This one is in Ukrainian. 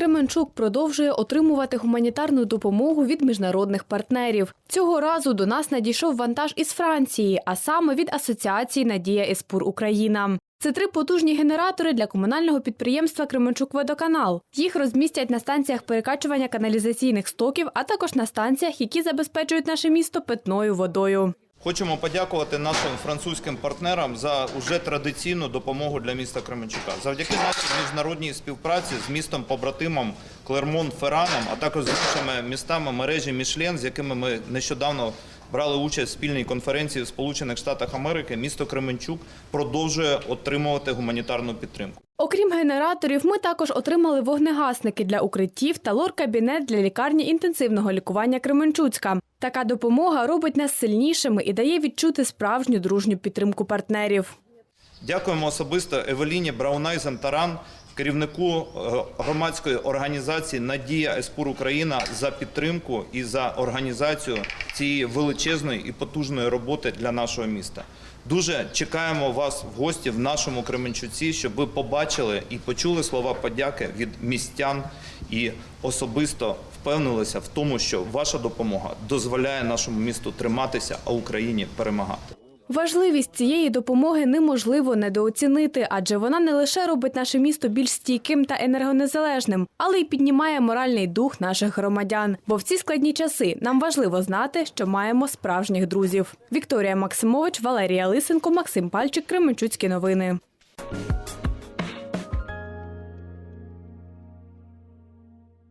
Кременчук продовжує отримувати гуманітарну допомогу від міжнародних партнерів. Цього разу до нас надійшов вантаж із Франції, а саме від асоціації Надія Еспур Україна. Це три потужні генератори для комунального підприємства Кременчук-Водоканал. Їх розмістять на станціях перекачування каналізаційних стоків, а також на станціях, які забезпечують наше місто питною водою. Хочемо подякувати нашим французьким партнерам за уже традиційну допомогу для міста Кременчука. Завдяки нашій міжнародній співпраці з містом побратимом Клермон Фераном, а також з іншими містами мережі Мішлен, з якими ми нещодавно брали участь в спільній конференції в Сполучених Штатах Америки, місто Кременчук продовжує отримувати гуманітарну підтримку. Окрім генераторів, ми також отримали вогнегасники для укриттів та лор-кабінет для лікарні інтенсивного лікування Кременчуцька. Така допомога робить нас сильнішими і дає відчути справжню дружню підтримку партнерів. Дякуємо особисто Евеліні Браунайзен Таран, керівнику е, громадської організації Надія Еспур Україна за підтримку і за організацію цієї величезної і потужної роботи для нашого міста. Дуже чекаємо вас в гості в нашому Кременчуці, щоб ви побачили і почули слова подяки від містян і особисто впевнилися в тому, що ваша допомога дозволяє нашому місту триматися, а Україні перемагати. Важливість цієї допомоги неможливо недооцінити, адже вона не лише робить наше місто більш стійким та енергонезалежним, але й піднімає моральний дух наших громадян. Бо в ці складні часи нам важливо знати, що маємо справжніх друзів. Вікторія Максимович, Валерія Лисенко, Максим Пальчик, Кременчуцькі новини.